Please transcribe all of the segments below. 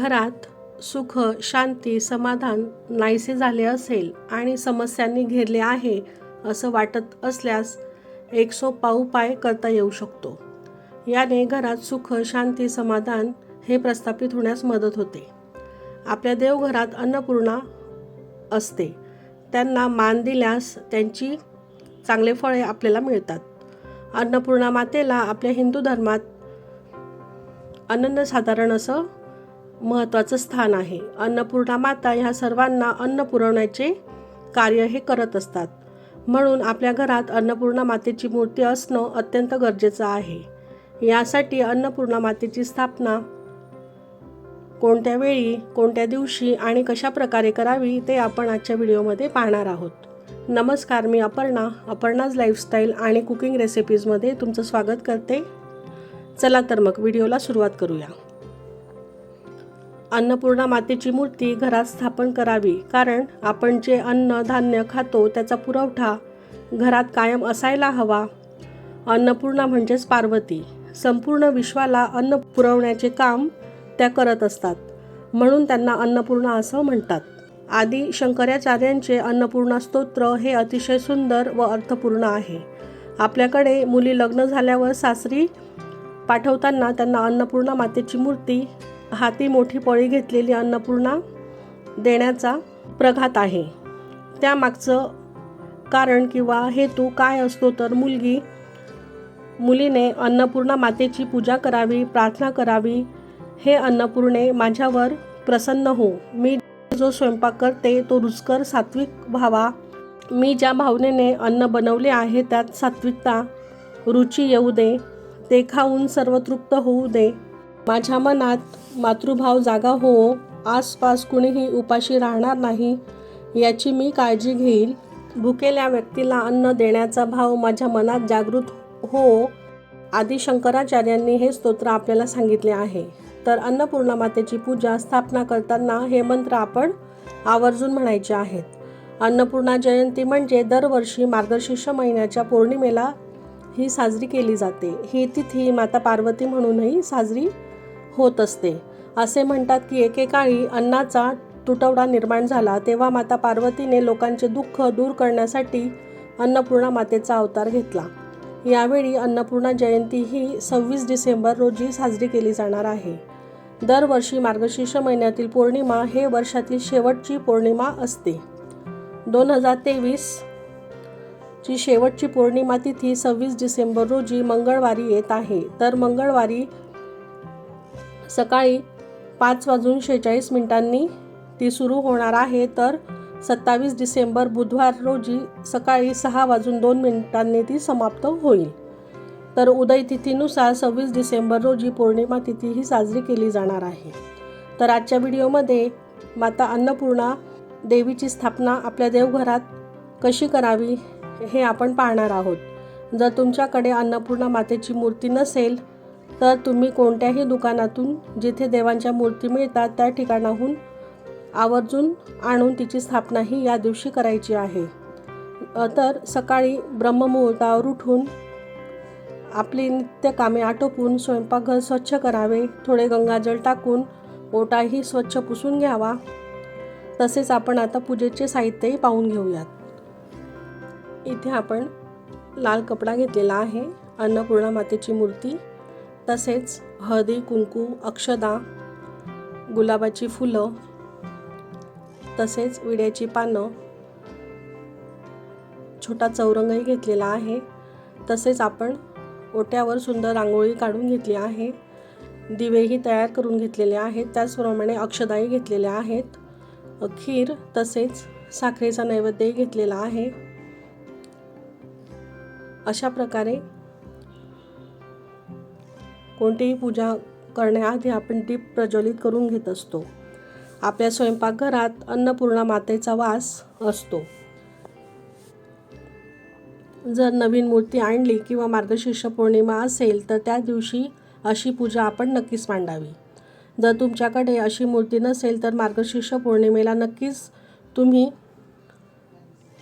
घरात सुख शांती समाधान नाहीसे झाले असेल आणि समस्यांनी घेरले आहे असं वाटत असल्यास एक सोपा उपाय करता येऊ शकतो. याने घरात सुख शांती समाधान हे प्रस्थापित होण्यास मदत होते. आपल्या देवघरात अन्नपूर्णा असते. त्यांना मान दिल्यास त्यांची चांगले फळे आपल्याला मिळतात. अन्नपूर्णा मातेला आपल्या हिंदू धर्मात अनन्यसाधारण असं महत्त्वाचं स्थान आहे. अन्नपूर्णा माता ह्या सर्वांना अन्न पुरवण्याचे कार्य हे करत असतात. म्हणून आपल्या घरात अन्नपूर्णा मातेची मूर्ती असणं अत्यंत गरजेचं आहे. यासाठी अन्नपूर्णा मातेची स्थापना कोणत्या वेळी कोणत्या दिवशी आणि कशा प्रकारे करावी ते आपण आजच्या व्हिडिओमध्ये पाहणार आहोत. नमस्कार मी अपर्णा. अपर्णाज लाईफस्टाईल आणि कुकिंग रेसिपीजमध्ये तुमचं स्वागत करते. चला तर मग व्हिडिओला सुरुवात करूया. अन्नपूर्णा मातेची मूर्ती घरात स्थापन करावी. कारण आपण जे अन्न धान्य खातो त्याचा पुरवठा घरात कायम असायला हवा. अन्नपूर्णा म्हणजेच पार्वती. संपूर्ण विश्वाला अन्न पुरवण्याचे काम त्या करत असतात. म्हणून त्यांना अन्नपूर्णा असं म्हणतात. आदी शंकराचार्यांचे अन्नपूर्णा स्तोत्र हे अतिशय सुंदर व अर्थपूर्ण आहे. आपल्याकडे मुली लग्न झाल्यावर सासरी पाठवताना त्यांना अन्नपूर्णा मातेची मूर्ती हाती मोठी पळी घेतलेली अन्नपूर्णा देण्याचा प्रघात आहे. त्यामागचं कारण किंवा हेतू काय असतो तर मुलगी मुलीने अन्नपूर्णा मातेची पूजा करावी प्रार्थना करावी हे अन्नपूर्णे माझ्यावर प्रसन्न हो. मी जो स्वयंपाक करते तो रुचकर सात्विक व्हावा. मी ज्या भावनेने अन्न बनवले आहे त्यात सात्विकता रुची येऊ दे. ते खाऊन सर्व तृप्त होऊ दे. माझ्या मनात मातृभाव जागा हो आसपास कुणीही उपाशी राहणार नाही याची मी काळजी घेईल. भुकेल्या व्यक्तीला अन्न देण्याचा भाव माझ्या मनात जागृत हो आदी शंकराचार्यांनी हे स्तोत्र आपल्याला सांगितले आहे. तर अन्नपूर्णा मातेची पूजा स्थापना करताना हे मंत्र आपण आवर्जून म्हणायचे आहेत. अन्नपूर्णा जयंती म्हणजे दरवर्षी मार्गशीर्ष महिन्याच्या पौर्णिमेला ही साजरी केली जाते. ही तिथी माता पार्वती म्हणूनही साजरी होत असते. असे म्हणतात की एकेकाळी अन्नाचा तुटवडा निर्माण झाला तेव्हा माता पार्वतीने लोकांचे दुःख दूर करण्यासाठी अन्नपूर्णा मातेचा अवतार घेतला. यावेळी अन्नपूर्णा जयंती ही सव्वीस डिसेंबर रोजी साजरी केली जाणार आहे. दरवर्षी मार्गशीर्ष महिन्यातील पौर्णिमा हे वर्षातील शेवटची पौर्णिमा असते. दोन हजार तेवीस ची शेवटची पौर्णिमा तिथी सव्वीस डिसेंबर रोजी मंगळवारी येत आहे. तर मंगळवारी सकाळी पाच वाजून शेहेचाळीस मिनिटांनी ती सुरू होणार आहे. तर सत्तावीस डिसेंबर बुधवार रोजी सकाळी सहा वाजून दोन मिनिटांनी ती समाप्त होईल. तर उदय तिथीनुसार सव्वीस डिसेंबर रोजी पौर्णिमा तिथी ही साजरी केली जाणार आहे. तर आजच्या व्हिडिओमध्ये माता अन्नपूर्णा देवीची स्थापना आपल्या देवघरात कशी करावी हे आपण पाहणार आहोत. जर तुमच्याकडे अन्नपूर्णा मातेची मूर्ती नसेल तर तुम्ही कोणत्याही दुकानातून जिथे देवांच्या मूर्ती मिळतात त्या ठिकाणाहून आवर्जून आणून तिची स्थापना ही या दिवशी करायची आहे. तर सकाळी ब्रह्ममुहूर्तावर उठून आपली नित्य कामे आटोपून स्वयंपाकघर स्वच्छ करावे थोडे गंगाजल टाकून ओटाही स्वच्छ पुसून घ्यावा. तसेच आपण आता पूजेचे साहित्यही पाहून घेऊयात. इथे आपण लाल कपडा घेतलेला आहे अन्नपूर्णा मातेची मूर्ती. तसेच हळदी कुंकू अक्षदा गुलाबाची फुलं तसेच विड्याची पानं छोटा चौरंगही घेतलेला आहे. तसेच आपण ओट्यावर सुंदर रांगोळी काढून घेतली आहे. दिवेही तयार करून घेतलेले आहेत. त्याचप्रमाणे अक्षदाही घेतलेल्या आहेत. खीर तसेच साखरेचा नैवेद्यही घेतलेला आहे. अशा प्रकारे कोणतीही पूजा करण्याआधी आपण दीप प्रज्वलित करून घेत असतो. आपल्या स्वयंपाकघरात अन्नपूर्णा मातेचा वास असतो. जर नवीन मूर्ती आणली किंवा मार्गशीर्ष पौर्णिमा असेल तर त्या दिवशी अशी पूजा आपण नक्कीच मांडावी. जर तुमच्याकडे अशी मूर्ती नसेल तर मार्गशीर्ष पौर्णिमेला नक्कीच तुम्ही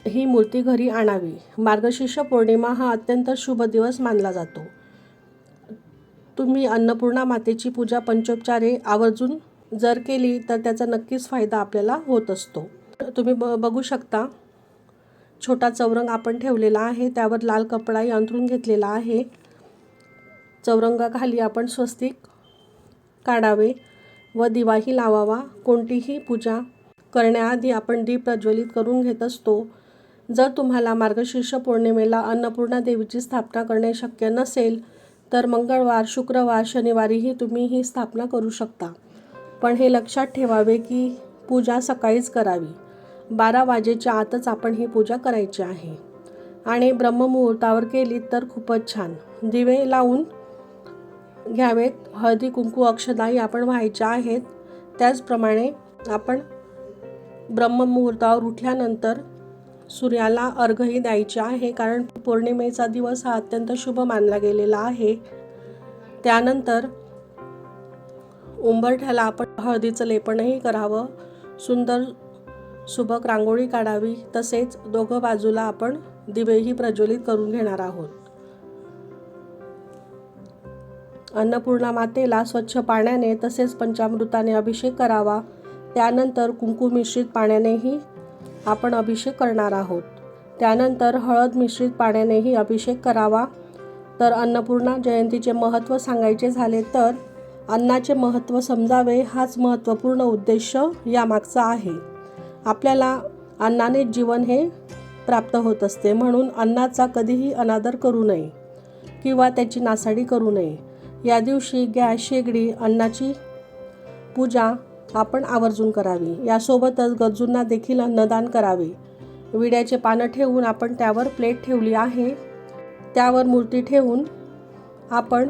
ही मूर्ती घरी आणावी. मार्गशीर्ष पौर्णिमा हा अत्यंत शुभ दिवस मानला जातो. तुम्ही अन्नपूर्णा मातेची पूजा पंचोपचारे आवर्जून जर केली तर त्याचा नक्कीच फायदा आपल्याला होत असतो. तुम्ही ब बघू शकता छोटा चौरंग आपण ठेवलेला आहे त्यावर लाल कपडाही अंथरून घेतलेला आहे. चौरंगाखाली आपण स्वस्तिक काढावे व दिवाही लावावा कोणतीही पूजा करण्याआधी आपण दीप प्रज्वलित करून घेत असतो. जर तुम्हाला मार्गशीर्ष पौर्णिमेला अन्नपूर्णा देवीची स्थापना करणे शक्य नसेल तर मंगळवार शुक्रवार शनिवारीही तुम्ही ही स्थापना करू शकता. पण हे लक्षात ठेवावे की पूजा सकाळीच करावी. बारा वाजेच्या आतच आपण ही पूजा करायची आहे. आणि ब्रह्ममुहूर्तावर केली तर खूपच छान. दिवे लावून घ्यावेत. हळदी कुंकू अक्षदाही आपण व्हायच्या आहेत. त्याचप्रमाणे आपण ब्रह्ममुहूर्तावर उठल्यानंतर सूर्याला अर्घही द्यायचे आहे कारण पौर्णिमेचा दिवस हा अत्यंत शुभ मानला गेलेला आहे. त्यानंतर उंबरठ्याला आपण हळदीचं लेपनही करावं. सुंदर सुबक रांगोळी काढावी. तसेच दोघं बाजूला आपण दिवेही प्रज्वलित करून घेणार आहोत. अन्नपूर्णा मातेला स्वच्छ पाण्याने तसेच पंचामृताने अभिषेक करावा. त्यानंतर कुंकू मिश्रित पाण्यानेही आपण अभिषेक करणार आहोत. त्यानंतर हळद मिश्रित पाण्यानेही अभिषेक करावा. तर अन्नपूर्णा जयंतीचे महत्त्व सांगायचे झाले तर अन्नाचे महत्त्व समजावे हाच महत्त्वपूर्ण उद्देश यामागचा आहे. आपल्याला अन्नाने जीवन हे प्राप्त होत असते म्हणून अन्नाचा कधीही अनादर करू नये किंवा त्याची नासाडी करू नये. या दिवशी गॅस शेगडी अन्नाची पूजा आपण आवर्जून करावी. यासोबतच गरजूंना देखील अन्नदान करावे. विड्याचे पानं ठेवून आपण त्यावर प्लेट ठेवली आहे. त्यावर मूर्ती ठेवून आपण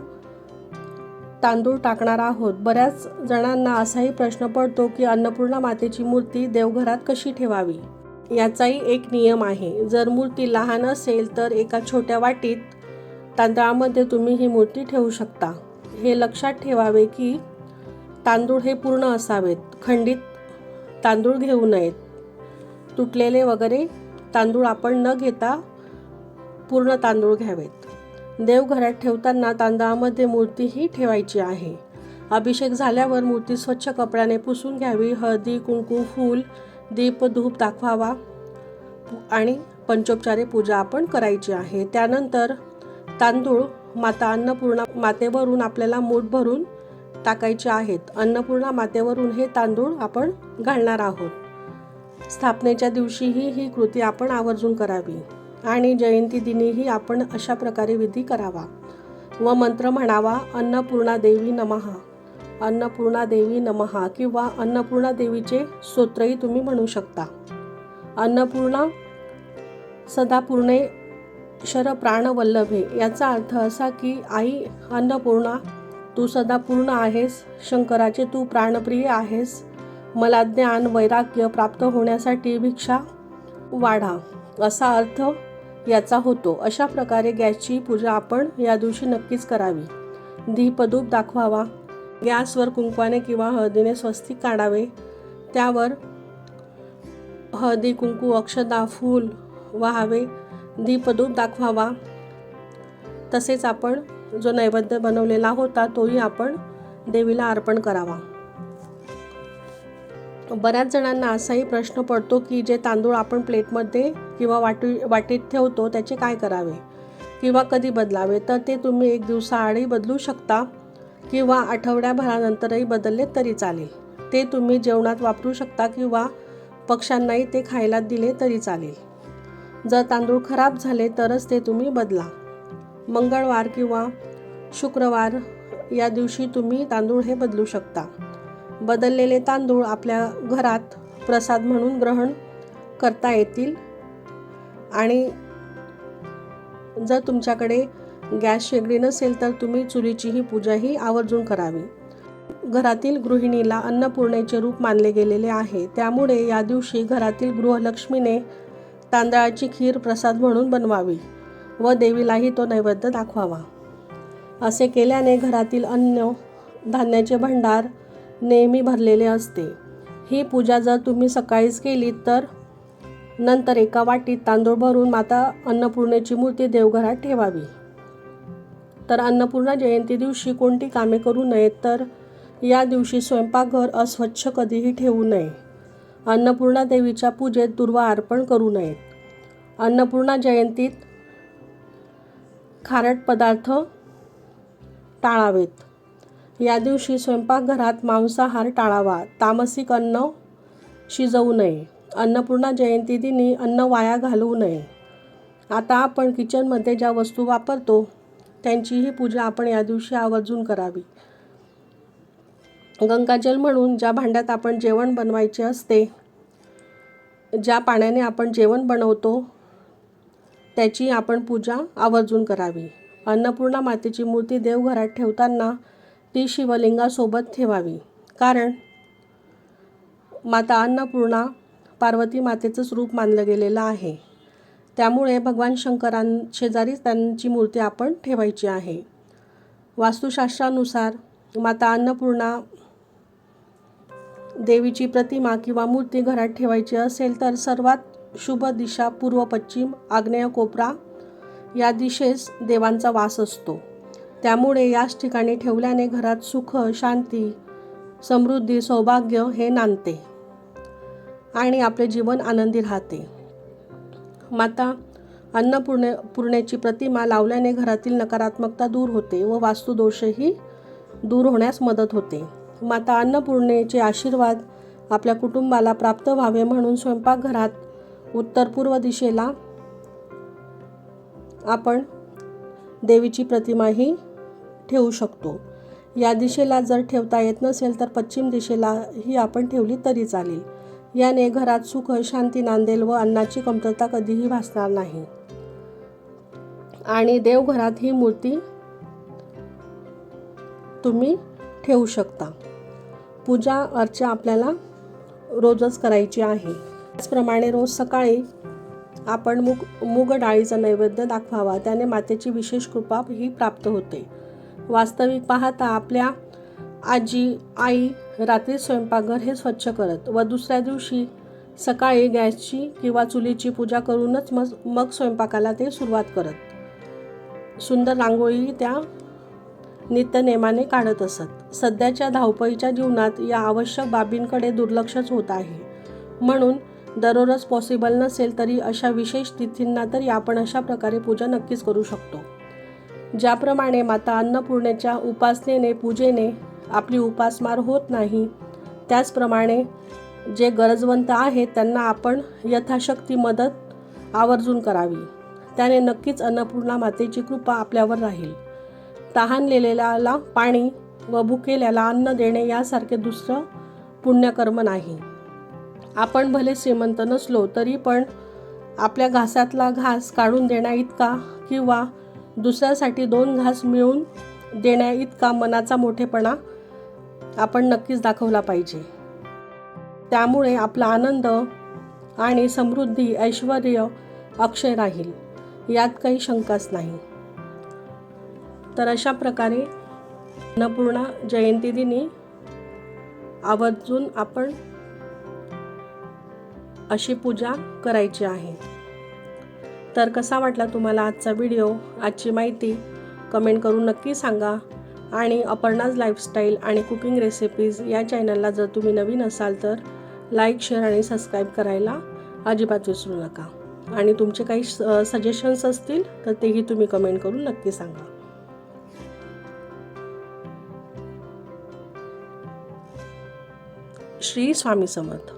तांदूळ टाकणार आहोत. बऱ्याच जणांना असाही प्रश्न पडतो की अन्नपूर्णा मातेची मूर्ती देवघरात कशी ठेवावी? याचाही एक नियम आहे. जर मूर्ती लहान असेल तर एका छोट्या वाटीत तांदळामध्ये तुम्ही ही मूर्ती ठेवू शकता. हे लक्षात ठेवावे की तांदूळ हे पूर्ण असावेत. खंडित तांदूळ घेऊ नयेत. तुटलेले वगैरे तांदूळ आपण न घेता पूर्ण तांदूळ घ्यावेत. देवघरात ठेवताना तांदळामध्ये मूर्तीही ठेवायची आहे. अभिषेक झाल्यावर मूर्ती स्वच्छ कपड्याने पुसून घ्यावी. हळदी कुंकू फूल दीप धूप दाखवावा आणि पंचोपचारे पूजा आपण करायची आहे. त्यानंतर तांदूळ माता अन्नपूर्णा मातेवरून आपल्याला मूठ भरून टाकायचे आहेत. अन्नपूर्णा मातेवरून हे तांदूळ आपण घालणार आहोत. स्थापनेच्या दिवशीही ही कृती आपण आवर्जून करावी आणि जयंती दिनीही आपण अशा प्रकारे विधी करावा. व मंत्र म्हणावा अन्नपूर्णा देवी नमहा. अन्नपूर्णा देवी नमहा किंवा अन्नपूर्णा देवीचे स्तोत्रही तुम्ही म्हणू शकता. अन्नपूर्णा सदा पूर्णे शर प्राणवल्लभे याचा अर्थ असा की आई अन्नपूर्णा तू सदा पूर्ण आहेस शंकराचे तू प्राणप्रिय आहेस. मला ज्ञान वैराग्य प्राप्त होण्यासाठी भिक्षा वाढा असा अर्थ याचा होतो. अशा प्रकारे गॅसची पूजा आपण या दिवशी नक्कीच करावी. दीपधूप दाखवावा. गॅसवर कुंकवाने किंवा हळदीने स्वस्तिक काढावे. त्यावर हळदी कुंकू अक्षदा फूल वाहावे. दीपधूप दाखवावा. तसेच आपण जो नैवेद्य बनवलेला होता तोही आपण देवीला अर्पण करावा. बऱ्याच जणांना असाही प्रश्न पडतो की जे तांदूळ आपण प्लेटमध्ये किंवा वाटी वाटीत ठेवतो त्याचे काय करावे? किंवा कधी बदलावे? तर ते तुम्ही एक दिवसाआडही बदलू शकता किंवा आठवड्याभरानंतरही बदलले तरी चालेल. ते तुम्ही जेवणात वापरू शकता किंवा पक्ष्यांनाही ते खायला दिले तरी चालेल. जर तांदूळ खराब झाले तरच ते तुम्ही बदला. मंगळवार किंवा शुक्रवार या दिवशी तुम्ही तांदूळ हे बदलू शकता. बदललेले तांदूळ आपल्या घरात प्रसाद म्हणून ग्रहण करता येतील. आणि जर तुमच्याकडे गॅस शेगडी नसेल तर तुम्ही चुलीचीही पूजाही आवर्जून करावी. घरातील गृहिणीला अन्नपूर्णेचे रूप मानले गेलेले आहे. त्यामुळे या दिवशी घरातील गृहलक्ष्मीने तांदळाची खीर प्रसाद म्हणून बनवावी. व देवीलाही तो नैवेद्य दाखवावा. असे केल्याने घरातील अन्न धान्याचे भंडार नेहमी भरलेले असते. ही पूजा जर तुम्ही सकाळीच केली तर नंतर एका वाटीत तांदूळ भरून माता अन्नपूर्णेची मूर्ती देवघरात ठेवावी. तर अन्नपूर्णा जयंती दिवशी कोणती कामे करू नयेत तर या दिवशी स्वयंपाकघर अस्वच्छ कधीही ठेवू नये. अन्नपूर्णा देवीच्या पूजेत दुर्वा अर्पण करू नयेत. अन्नपूर्णा जयंतीत खारट पदार्थ टाळावेत. या दिवशी स्वयंपाकघरात मांसाहार टाळावा. तामसिक अन्न शिजवू नये. अन्नपूर्णा जयंती दिनी अन्न वाया घालवू नये. आता आपण किचनमध्ये ज्या वस्तू वापरतो त्यांचीही पूजा आपण या दिवशी आवर्जून करावी. गंगाजल म्हणून ज्या भांड्यात आपण जेवण बनवायचे असते ज्या पाण्याने आपण जेवण बनवतो त्याची आपण पूजा आवर्जून करावी. अन्नपूर्णा मातेची मूर्ती देवघरात ठेवताना ती शिवलिंगासोबत ठेवावी. कारण माता अन्नपूर्णा पार्वती मातेचंच रूप मानलं गेलेलं आहे. त्यामुळे भगवान शंकरां शेजारीच त्यांची मूर्ती आपण ठेवायची आहे. वास्तुशास्त्रानुसार माता अन्नपूर्णा देवीची प्रतिमा किंवा मूर्ती घरात ठेवायची असेल तर सर्वात शुभ दिशा पूर्व पश्चिम आग्नेय कोपरा या दिशेस देवांचा वास असतो. त्यामुळे याच ठिकाणी ठेवल्याने घरात सुख शांती समृद्धी सौभाग्य हे नांदते आणि आपले जीवन आनंदी राहते. माता अन्नपूर्णे पूर्णेची प्रतिमा लावल्याने घरातील नकारात्मकता दूर होते व वास्तुदोषही दूर होण्यास मदत होते. माता अन्नपूर्णेचे आशीर्वाद आपल्या कुटुंबाला प्राप्त व्हावे म्हणून स्वयंपाकघरात उत्तर पूर्व दिशेला आपण देवीची प्रतिमाही ठेवू शकतो. या दिशेला जर ठेवता येत नसेल तर पश्चिम दिशेलाही आपण ठेवली तरी चालेल. याने घरात सुख शांती नांदेल व अन्नाची कमतरता कधीही भासणार नाही. आणि देवघरात ही मूर्ती तुम्ही ठेवू शकता. पूजा अर्चा आपल्याला रोजच करायची आहे. त्याचप्रमाणे रोज सकाळी आपण मूग मूग डाळीचा नैवेद्य दाखवावा. त्याने मातेची विशेष कृपा ही प्राप्त होते. वास्तविक पाहता आपल्या आजी आई रात्री स्वयंपाकघर हे स्वच्छ करत व दुसऱ्या दिवशी सकाळी गॅसची किंवा चुलीची पूजा करूनच मग मग स्वयंपाकाला ते सुरुवात करत. सुंदर रांगोळी त्या नित्यनेमाने काढत असत. सध्याच्या धावपळीच्या जीवनात या आवश्यक बाबींकडे दुर्लक्षच होत आहे. म्हणून दररोज पॉसिबल नसेल तरी अशा विशेष तिथींना तरी आपण अशा प्रकारे पूजा नक्कीच करू शकतो. ज्याप्रमाणे माता अन्नपूर्णेच्या उपासनेने पूजेने आपली उपासमार होत नाही त्याचप्रमाणे जे गरजवंत आहेत त्यांना आपण यथाशक्ती मदत आवर्जून करावी. त्याने नक्कीच अन्नपूर्णा मातेची कृपा आपल्यावर राहील. तहानलेल्याला पाणी व भुकेल्याला अन्न देणे यासारखे दुसरं पुण्यकर्म नाही. आपण भले श्रीमंत नसलो तरी पण आपल्या घासातला घास काढून देण्या इतका किंवा दुसऱ्यासाठी दोन घास मिळून देण्या इतका मनाचा मोठेपणा आपण नक्कीच दाखवला पाहिजे. त्यामुळे आपला आनंद आणि समृद्धी ऐश्वर अक्षय राहील यात काही शंकाच नाही. तर अशा प्रकारे अन्नपूर्णा जयंती दिनी आवर्जून आपण अशी पूजा करायची आहे. तर कसा वाटला तुम्हाला आजचा व्हिडिओ? आजची माहिती कमेंट करून नक्की सांगा. आणि अपर्णाज लाईफस्टाईल आणि कुकिंग रेसिपीज या चॅनलला जर तुम्ही नवीन असाल तर लाईक शेअर आणि सबस्क्राईब करायला अजिबात विसरू नका. आणि तुमचे काही सजेशन्स असतील तर तेही तुम्ही कमेंट करून नक्की सांगा. श्री स्वामी समर्थ.